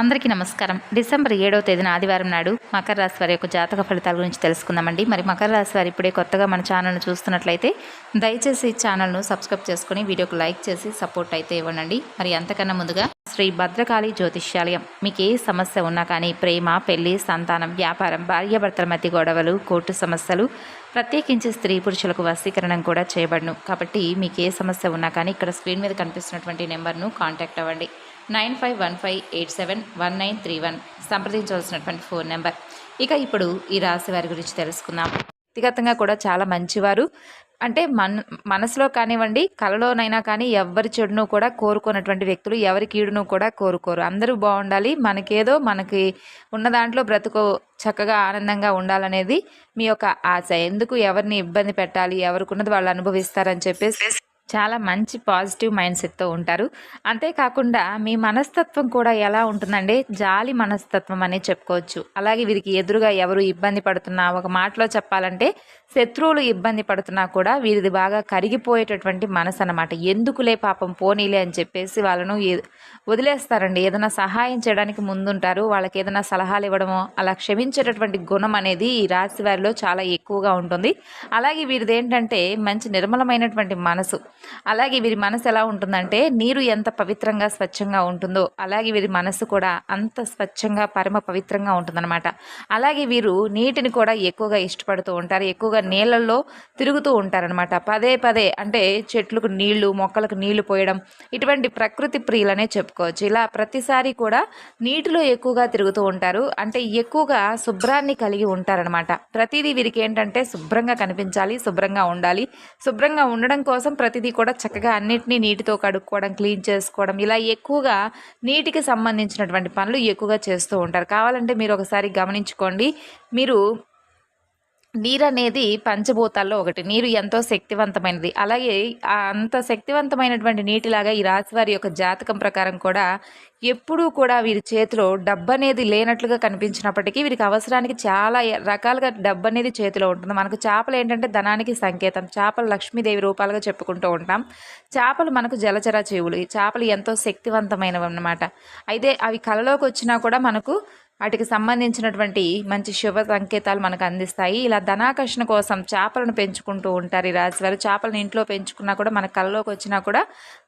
అందరికీ నమస్కారం. డిసెంబర్ ఏడవ తేదీన ఆదివారం నాడు మకర రాశి వారి యొక్క జాతక ఫలితాల గురించి తెలుసుకుందామండి. మరి మకర రాశి వారు ఇప్పుడే కొత్తగా మన ఛానల్ను చూస్తున్నట్లయితే దయచేసి ఛానల్ను సబ్స్క్రైబ్ చేసుకుని వీడియోకి లైక్ చేసి సపోర్ట్ అయితే ఇవ్వండి. మరి అంతకన్నా ముందుగా శ్రీ భద్రకాళి జ్యోతిష్యాలయం. మీకు ఏ సమస్య ఉన్నా కానీ ప్రేమ పెళ్ళి సంతానం వ్యాపారం భార్యాభర్తల మధ్య గొడవలు కోర్టు సమస్యలు ప్రత్యేకించి స్త్రీ పురుషులకు వశీకరణం కూడా చేయబడను. కాబట్టి మీకు ఏ సమస్య ఉన్నా కానీ ఇక్కడ స్క్రీన్ మీద కనిపిస్తున్నటువంటి నెంబర్ను కాంటాక్ట్ అవ్వండి. Nine five one five eight seven one nine three one సంప్రదించవలసినటువంటి phone number. ఇక ఇప్పుడు ఈ రాశి వారి గురించి తెలుసుకుందాం. వ్యక్తిగతంగా కూడా చాలా మంచివారు. అంటే మన మనసులో కానివ్వండి కలలోనైనా కానీ ఎవరి చెడును కూడా కోరుకున్నటువంటి వ్యక్తులు ఎవరి కీడును కూడా కోరుకోరు. అందరూ బాగుండాలి. మనకేదో మనకి ఉన్న దాంట్లో బ్రతుకు చక్కగా ఆనందంగా ఉండాలనేది మీ యొక్క ఆశ. ఎందుకు ఎవరిని ఇబ్బంది పెట్టాలి? ఎవరికి ఉన్నది వాళ్ళు అనుభవిస్తారని చెప్పేసి చాలా మంచి పాజిటివ్ మైండ్ సెట్తో ఉంటారు. అంతేకాకుండా మీ మనస్తత్వం కూడా ఎలా ఉంటుందంటే జాలి మనస్తత్వం అనే చెప్పుకోవచ్చు. అలాగే వీరికి ఎదురుగా ఎవరు ఇబ్బంది పడుతున్నా ఒక మాటలో చెప్పాలంటే శత్రువులు ఇబ్బంది పడుతున్నా కూడా వీరిది బాగా కరిగిపోయేటటువంటి మనసు అనమాట ఎందుకులే పాపం పోనీలే అని చెప్పేసి వాళ్ళను ఏ- వదిలేస్తారండి. ఏదైనా సహాయం చేయడానికి ముందుంటారు. వాళ్ళకి ఏదైనా సలహాలు ఇవ్వడమో అలా క్షమించేటటువంటి గుణం అనేది ఈ రాశి వారిలో చాలా ఎక్కువగా ఉంటుంది. అలాగే వీరిది ఏంటంటే మంచి నిర్మలమైనటువంటి మనసు. అలాగే వీరి మనసు ఎలా ఉంటుందంటే నీరు ఎంత పవిత్రంగా స్వచ్ఛంగా ఉంటుందో అలాగే వీరి మనసు కూడా అంత స్వచ్ఛంగా పరమ పవిత్రంగా ఉంటుందన్నమాట. అలాగే వీరు నీటిని కూడా ఎక్కువగా ఇష్టపడుతూ ఉంటారు ఎక్కువగా నీళ్ళల్లో తిరుగుతూ ఉంటారనమాట పదే పదే అంటే చెట్లకు నీళ్ళు మొక్కలకు నీళ్ళు పోయడం ఇటువంటి ప్రకృతి ప్రియులనే చెప్పుకోవచ్చు. ఇలా ప్రతిసారి కూడా నీటిలో ఎక్కువగా తిరుగుతూ ఉంటారు అంటే ఎక్కువగా శుభ్రాన్ని కలిగి ఉంటారనమాట ప్రతిదీ వీరికి ఏంటంటే శుభ్రంగా కనిపించాలి శుభ్రంగా ఉండాలి. శుభ్రంగా ఉండడం కోసం ప్రతిదీ కూడా చక్కగా అన్నిటినీ నీటితో కడుక్కోవడం క్లీన్ చేసుకోవడం ఇలా ఎక్కువగా నీటికి సంబంధించినటువంటి పనులు ఎక్కువగా చేస్తూ ఉంటారు. కావాలంటే మీరు ఒకసారి గమనించుకోండి. మీరు నీరు అనేది పంచభూతాల్లో ఒకటి. నీరు ఎంతో శక్తివంతమైనది. అలాగే అంత శక్తివంతమైనటువంటి నీటిలాగా ఈ రాశివారి యొక్క జాతకం ప్రకారం కూడా ఎప్పుడూ కూడా వీరి చేతిలో డబ్బు అనేది లేనట్లుగా కనిపించినప్పటికీ వీరికి అవసరానికి చాలా రకాలుగా డబ్బు అనేది చేతిలో ఉంటుంది. మనకు చేపలు ఏంటంటే ధనానికి సంకేతం. చేపలు లక్ష్మీదేవి రూపాలుగా చెప్పుకుంటూ ఉంటాం. చేపలు మనకు జలచర జీవులు ఈ చేపలు ఎంతో శక్తివంతమైనవి అన్నమాట. అయితే అవి కలలోకి వచ్చినా కూడా మనకు వాటికి సంబంధించినటువంటి మంచి శుభ సంకేతాలు మనకు అందిస్తాయి. ఇలా ధనాకర్షణ కోసం చేపలను పెంచుకుంటూ ఉంటారు ఈ రాశివారు చేపలను ఇంట్లో పెంచుకున్నా కూడా మన కళ్ళలోకి వచ్చినా కూడా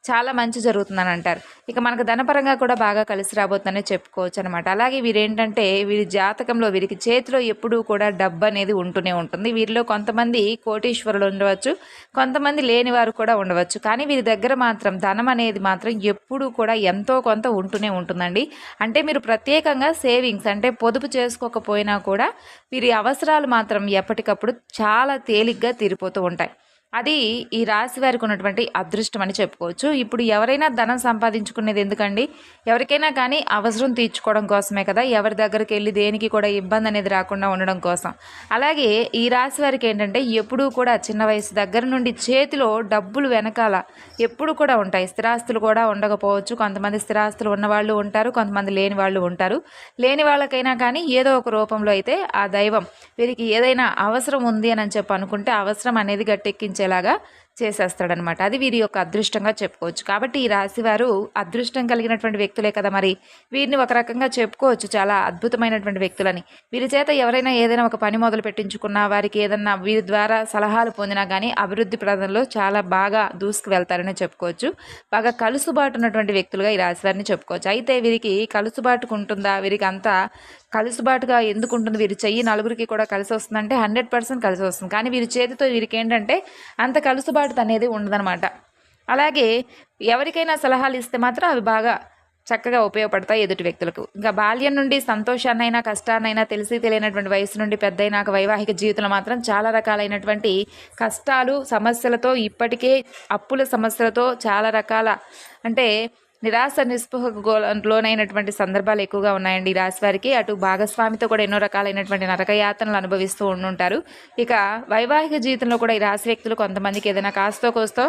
చాలా మంచి జరుగుతుందని అంటారు. ఇక మనకు ధనపరంగా కూడా బాగా కలిసి రాబోతుందని చెప్పుకోవచ్చు అనమాట అలాగే వీరేంటంటే వీరి జాతకంలో వీరికి చేతిలో ఎప్పుడూ కూడా డబ్బు అనేది ఉంటూనే ఉంటుంది. వీరిలో కొంతమంది కోటీశ్వరులు ఉండవచ్చు. కొంతమంది లేని వారు కూడా ఉండవచ్చు. కానీ వీరి దగ్గర మాత్రం ధనం అనేది మాత్రం ఎప్పుడూ కూడా ఎంతో కొంత ఉంటూనే ఉంటుందండి. అంటే మీరు ప్రత్యేకంగా సేవింగ్స్ అంటే పొదుపు చేసుకోకపోయినా కూడా వీరి అవసరాలు మాత్రం ఎప్పటికప్పుడు చాలా తేలిగ్గా తీరిపోతూ ఉంటాయి. అది ఈ రాశి వారికి ఉన్నటువంటి అదృష్టం అని చెప్పుకోవచ్చు. ఇప్పుడు ఎవరైనా ధనం సంపాదించుకునేది ఎందుకండి? ఎవరికైనా కానీ అవసరం తీర్చుకోవడం కోసమే కదా. ఎవరి దగ్గరికి వెళ్ళి దేనికి కూడా ఇబ్బంది అనేది రాకుండా ఉండడం కోసం. అలాగే ఈ రాశి వారికి ఏంటంటే ఎప్పుడూ కూడా చిన్న వయసు దగ్గర నుండి చేతిలో డబ్బులు వెనకాల ఎప్పుడు కూడా ఉంటాయి. స్థిరాస్తులు కూడా ఉండకపోవచ్చు. కొంతమంది స్థిరాస్తులు ఉన్నవాళ్ళు ఉంటారు కొంతమంది లేని వాళ్ళు ఉంటారు. లేని వాళ్ళకైనా కానీ ఏదో ఒక రూపంలో అయితే ఆ దైవం వీరికి ఏదైనా అవసరం ఉంది అని చెప్పి అనుకుంటే అవసరం అనేది వచ్చేలాగా చేసేస్తాడనమాట. అది వీరి యొక్క అదృష్టంగా చెప్పుకోవచ్చు. కాబట్టి ఈ రాశివారు అదృష్టం కలిగినటువంటి వ్యక్తులే కదా మరి. వీరిని ఒక రకంగా చెప్పుకోవచ్చు చాలా అద్భుతమైనటువంటి వ్యక్తులని. వీరి చేత ఎవరైనా ఏదైనా ఒక పని మొదలు పెట్టించుకున్నా వారికి ఏదన్నా వీరి ద్వారా సలహాలు పొందినా కానీ అభివృద్ధి ప్రదంలో చాలా బాగా దూసుకు వెళ్తారని చెప్పుకోవచ్చు. బాగా కలుసుబాటు ఉన్నటువంటి వ్యక్తులుగా ఈ రాశి వారిని చెప్పుకోవచ్చు. అయితే వీరికి కలుసుబాటుకు ఉంటుందా వీరికి అంతా కలుసుబాటుగా ఎందుకు ఉంటుంది వీరి చెయ్యి నలుగురికి కూడా కలిసి వస్తుందంటే హండ్రెడ్ పర్సెంట్ కలిసి వస్తుంది కానీ వీరి చేతితో వీరికి ఏంటంటే అంత కలుసుబాటు అనేది ఉండదనమాట అలాగే ఎవరికైనా సలహాలు ఇస్తే మాత్రం అవి బాగా చక్కగా ఉపయోగపడతాయి ఎదుటి వ్యక్తులకు. ఇంకా బాల్యం నుండి సంతోషాన్నైనా కష్టాన్నైనా తెలిసి తెలియనటువంటి వయసు నుండి పెద్దయినాక వైవాహిక జీవితంలో మాత్రం చాలా రకాలైనటువంటి కష్టాలు సమస్యలతో ఇప్పటికే అప్పుల సమస్యలతో చాలా రకాల అంటే నిరాశ నిస్పృహకు లోనైనటువంటి సందర్భాలు ఎక్కువగా ఉన్నాయండి ఈ రాశి వారికి. అటు భాగస్వామితో కూడా ఎన్నో రకాలైనటువంటి నరకయాతనలు అనుభవిస్తూ ఉండుంటారు. ఇక వైవాహిక జీవితంలో కూడా ఈ రాశి వ్యక్తులు కొంతమందికి ఏదైనా కాస్తో కోస్తో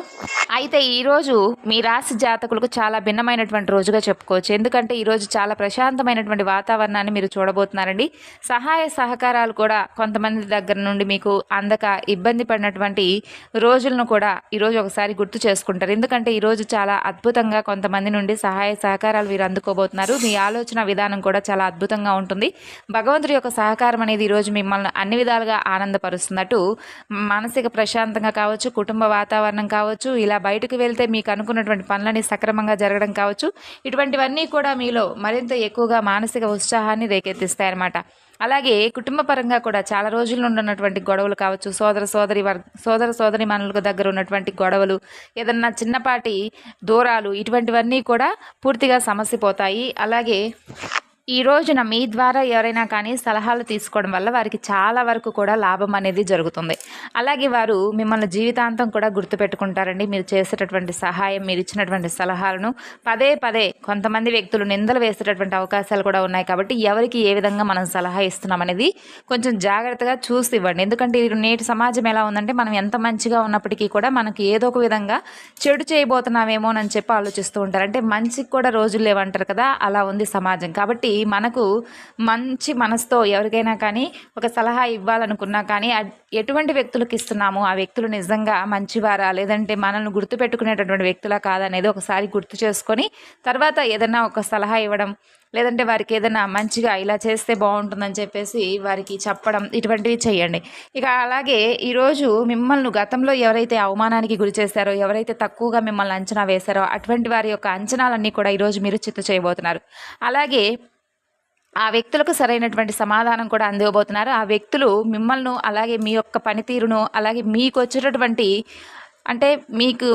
అయితే ఈరోజు మీ రాశి జాతకులకు చాలా భిన్నమైనటువంటి రోజుగా చెప్పుకోవచ్చు. ఎందుకంటే ఈరోజు చాలా ప్రశాంతమైనటువంటి వాతావరణాన్ని మీరు చూడబోతున్నారండి. సహాయ సహకారాలు కూడా కొంతమంది దగ్గర నుండి మీకు అందక ఇబ్బంది పడినటువంటి రోజులను కూడా ఈరోజు ఒకసారి గుర్తు చేసుకుంటారు. ఎందుకంటే ఈరోజు చాలా అద్భుతంగా కొంతమంది నుండి సహాయ సహకారాలు వీరు అందుకోబోతున్నారు. మీ ఆలోచన విధానం కూడా చాలా అద్భుతంగా ఉంటుంది. భగవంతుడి యొక్క సహకారం అనేది ఈరోజు మిమ్మల్ని అన్ని విధాలుగా ఆనందపరుస్తున్నట్టు మానసిక ప్రశాంతంగా కావచ్చు కుటుంబ వాతావరణం కావచ్చు ఇలా బయటకు వెళ్తే మీకు అనుకున్నటువంటి పనులని సక్రమంగా జరగడం కావచ్చు. ఇటువంటివన్నీ కూడా మీలో మరింత ఎక్కువగా మానసిక ఉత్సాహాన్ని రేకెత్తిస్తాయన్నమాట. అలాగే కుటుంబ పరంగా కూడా చాలా రోజుల నుండి ఉన్నటువంటి గొడవలు కావచ్చు సోదర సోదరి వర్ సోదర సోదరి మనులకు దగ్గర ఉన్నటువంటి గొడవలు ఏదన్నా చిన్నపాటి దూరాలు ఇటువంటివన్నీ కూడా పూర్తిగా సమసిపోతాయి. అలాగే ఈ రోజున మీ ద్వారా ఎవరైనా కానీ సలహాలు తీసుకోవడం వల్ల వారికి చాలా వరకు కూడా లాభం అనేది జరుగుతుంది. అలాగే వారు మిమ్మల్ని జీవితాంతం కూడా గుర్తుపెట్టుకుంటారండి. మీరు చేసేటటువంటి సహాయం మీరు ఇచ్చినటువంటి సలహాలను పదే పదే కొంతమంది వ్యక్తులు నిందలు వేసేటటువంటి అవకాశాలు కూడా ఉన్నాయి కాబట్టి ఎవరికి ఏ విధంగా మనం సలహా ఇస్తున్నాం అనేది కొంచెం జాగ్రత్తగా చూసి ఇవ్వండి. ఎందుకంటే ఇది నేటి సమాజం ఎలా ఉందంటే మనం ఎంత మంచిగా ఉన్నప్పటికీ కూడా మనకి ఏదో ఒక విధంగా చెడు చేయబోతున్నామేమో అని చెప్పి ఆలోచిస్తూ ఉంటారు. అంటే మంచికి కూడా రోజులు లేవంటారు కదా అలా ఉంది సమాజం. కాబట్టి మనకు మంచి మనసుతో ఎవరికైనా కానీ ఒక సలహా ఇవ్వాలనుకున్నా కానీ ఎటువంటి వ్యక్తులకు ఇస్తున్నాము? ఆ వ్యక్తులు నిజంగా మంచివారా? లేదంటే మనల్ని గుర్తుపెట్టుకునేటటువంటి వ్యక్తులా కాదనేది ఒకసారి గుర్తు చేసుకొని తర్వాత ఏదైనా ఒక సలహా ఇవ్వడం లేదంటే వారికి ఏదైనా మంచిగా ఇలా చేస్తే బాగుంటుందని చెప్పేసి వారికి చెప్పడం ఇటువంటివి చేయండి. ఇక అలాగే ఈరోజు మిమ్మల్ని గతంలో ఎవరైతే అవమానానికి గురి చేశారో ఎవరైతే తక్కువగా మిమ్మల్ని అంచనా వేశారో అటువంటి వారి యొక్క అంచనాలన్నీ కూడా ఈరోజు మీరు చిత్తు చేయబోతున్నారు. అలాగే ఆ వ్యక్తులకు సరైనటువంటి సమాధానం కూడా అందివ్వబోతున్నారు. ఆ వ్యక్తులు మిమ్మల్ని అలాగే మీ యొక్క పనితీరును అలాగే మీకు వచ్చేటటువంటి అంటే మీకు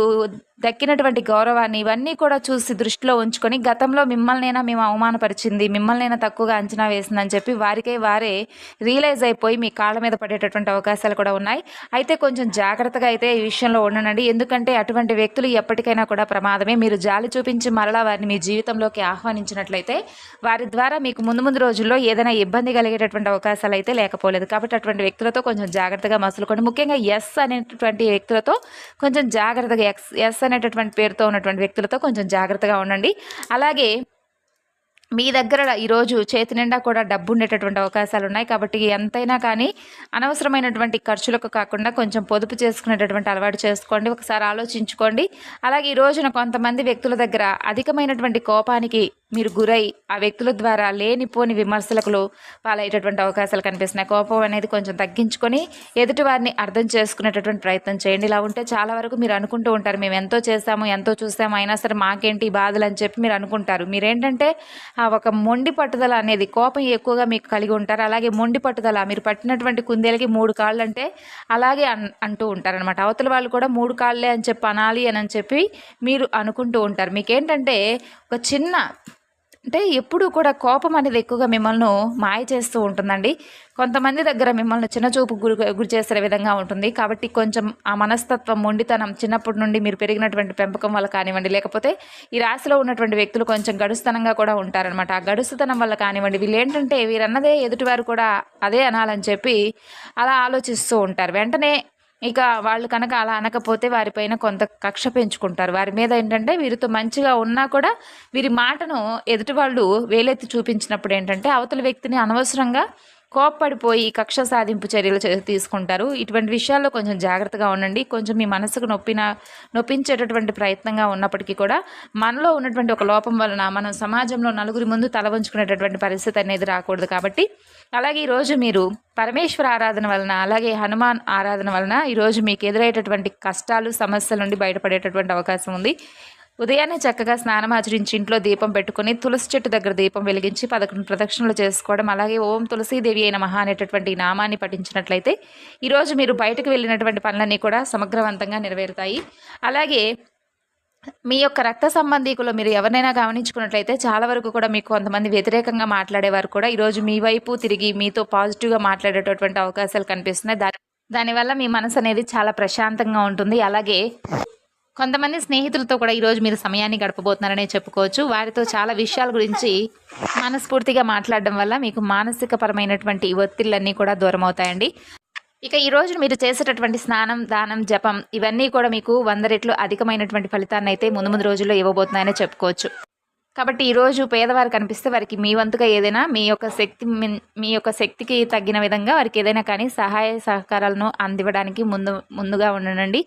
దక్కినటువంటి గౌరవాన్ని ఇవన్నీ కూడా చూసి దృష్టిలో ఉంచుకొని గతంలో మిమ్మల్నైనా మేము అవమానపరిచింది మిమ్మల్నైనా తక్కువగా అంచనా వేసిందని చెప్పి వారికే వారే రియలైజ్ అయిపోయి మీ కాళ్ళ మీద పడేటటువంటి అవకాశాలు కూడా ఉన్నాయి. అయితే కొంచెం జాగ్రత్తగా అయితే ఈ విషయంలో ఉండనండి. ఎందుకంటే అటువంటి వ్యక్తులు ఎప్పటికైనా కూడా ప్రమాదమే. మీరు జాలి చూపించి మరలా వారిని మీ జీవితంలోకి ఆహ్వానించినట్లయితే వారి ద్వారా మీకు ముందు ముందు రోజుల్లో ఏదైనా ఇబ్బంది కలిగేటటువంటి అవకాశాలు అయితే లేకపోలేదు. కాబట్టి అటువంటి వ్యక్తులతో కొంచెం జాగ్రత్తగా మసులుకోండి. ముఖ్యంగా ఎస్ అనేటువంటి వ్యక్తులతో కొంచెం జాగ్రత్తగా ఎక్స్ ఎస్ అనేటటువంటి పేరుతో ఉన్నటువంటి వ్యక్తులతో కొంచెం జాగ్రత్తగా ఉండండి. అలాగే మీ దగ్గర ఈరోజు చేతి నిండా కూడా డబ్బు ఉండేటటువంటి అవకాశాలు ఉన్నాయి కాబట్టి ఎంతైనా కానీ అనవసరమైనటువంటి ఖర్చులకు కాకుండా కొంచెం పొదుపు చేసుకునేటటువంటి అలవాటు చేసుకోండి. ఒకసారి ఆలోచించుకోండి. అలాగే ఈ రోజున కొంతమంది వ్యక్తుల దగ్గర అధికమైనటువంటి కోపానికి మీరు గురై ఆ వ్యక్తుల ద్వారా లేనిపోని విమర్శలకు పాలయ్యేటటువంటి అవకాశాలు కనిపిస్తున్నాయి. కోపం అనేది కొంచెం తగ్గించుకొని ఎదుటి వారిని అర్థం చేసుకునేటటువంటి ప్రయత్నం చేయండి. ఇలా ఉంటే చాలా వరకు మీరు అనుకుంటూ ఉంటారు మేము ఎంతో చేశాము ఎంతో చూసాము అయినా సరే మాకేంటి ఈ బాధలు అని చెప్పి మీరు అనుకుంటారు. మీరేంటంటే ఆ ఒక మొండి పట్టుదల అనేది కోపం ఎక్కువగా మీకు కలిగి ఉంటారు. అలాగే మొండి పట్టుదల మీరు పట్టినటువంటి కుందేలకి మూడు కాళ్ళు అంటే అలాగే అన్ అంటూ ఉంటారనమాట అవతల వాళ్ళు కూడా మూడు కాళ్ళే అని చెప్పి అనాలి అని చెప్పి మీరు అనుకుంటూ ఉంటారు. మీకేంటంటే ఒక చిన్న అంటే ఎప్పుడూ కూడా కోపం అనేది ఎక్కువగా మిమ్మల్ని మాయ చేస్తూ ఉంటుందండి. కొంతమంది దగ్గర మిమ్మల్ని చిన్నచూపు గురి గురి చేసే విధంగా ఉంటుంది. కాబట్టి కొంచెం ఆ మనస్తత్వం మొండితనం చిన్నప్పటి నుండి మీరు పెరిగినటువంటి పెంపకం వల్ల కానివ్వండి లేకపోతే ఈ రాశిలో ఉన్నటువంటి వ్యక్తులు కొంచెం గడుస్తనంగా కూడా ఉంటారనమాట ఆ గడుస్తనం వల్ల కానివ్వండి వీళ్ళు ఏంటంటే వీరన్నదే ఎదుటివారు కూడా అదే అనాలని చెప్పి అలా ఆలోచిస్తూ ఉంటారు. వెంటనే ఇక వాళ్ళు కనుక అలా అనకపోతే వారిపైన కొంత కక్ష పెంచుకుంటారు. వారి మీద ఏంటంటే వీరితో మంచిగా ఉన్నా కూడా వీరి మాటను ఎదుటి వాళ్ళు వేలెత్తి చూపించినప్పుడు ఏంటంటే అవతల వ్యక్తిని అనవసరంగా కోప్పడిపోయి కక్ష సాధింపు చర్యలు తీసుకుంటారు. ఇటువంటి విషయాల్లో కొంచెం జాగ్రత్తగా ఉండండి. కొంచెం మీ మనసుకు నొప్పిన నొప్పించేటటువంటి ప్రయత్నంగా ఉన్నప్పటికీ కూడా మనలో ఉన్నటువంటి ఒక లోపం వలన మనం సమాజంలో నలుగురి ముందు తల వంచుకునేటటువంటి పరిస్థితి అనేది రాకూడదు కాబట్టి అలాగే ఈరోజు మీరు పరమేశ్వర ఆరాధన వలన అలాగే హనుమాన్ ఆరాధన వలన ఈరోజు మీకు ఎదురయ్యేటటువంటి కష్టాలు సమస్యల నుండి బయటపడేటటువంటి అవకాశం ఉంది. ఉదయాన్నే చక్కగా స్నానం ఆచరించి ఇంట్లో దీపం పెట్టుకొని తులసి చెట్టు దగ్గర దీపం వెలిగించి పదకొండు ప్రదక్షిణలు చేసుకోవడం అలాగే ఓం తులసీదేవి అయిన మహా అనేటటువంటి నామాన్ని పఠించినట్లయితే ఈరోజు మీరు బయటకు వెళ్ళినటువంటి పనులన్నీ కూడా సమగ్రవంతంగా నెరవేరుతాయి. అలాగే మీ యొక్క రక్త సంబంధీకులు మీరు ఎవరినైనా గమనించుకున్నట్లయితే చాలా వరకు కూడా మీకు కొంతమంది వ్యతిరేకంగా మాట్లాడేవారు కూడా ఈరోజు మీ వైపు తిరిగి మీతో పాజిటివ్గా మాట్లాడేటటువంటి అవకాశాలు కనిపిస్తున్నాయి. దాని దానివల్ల మీ మనసు అనేది చాలా ప్రశాంతంగా ఉంటుంది. అలాగే కొంతమంది స్నేహితులతో కూడా ఈరోజు మీరు సమయాన్ని గడపబోతున్నారనే చెప్పుకోవచ్చు. వారితో చాలా విషయాల గురించి మనస్ఫూర్తిగా మాట్లాడడం వల్ల మీకు మానసిక పరమైనటువంటి ఒత్తిళ్ళన్నీ కూడా దూరం అవుతాయండి ఇక ఈ రోజు మీరు చేసేటటువంటి స్నానం దానం జపం ఇవన్నీ కూడా మీకు వంద రెట్లు అధికమైనటువంటి ఫలితాన్ని అయితే ముందు ముందు రోజుల్లో ఇవ్వబోతున్నాయని చెప్పుకోవచ్చు. కాబట్టి ఈరోజు పేదవారు కనిపిస్తే వారికి మీ వంతుగా ఏదైనా మీ యొక్క శక్తి మీ యొక్క శక్తికి తగ్గిన విధంగా వారికి ఏదైనా కానీ సహాయ సహకారాలను అందివ్వడానికి ముందు ముందుగా ఉండండి.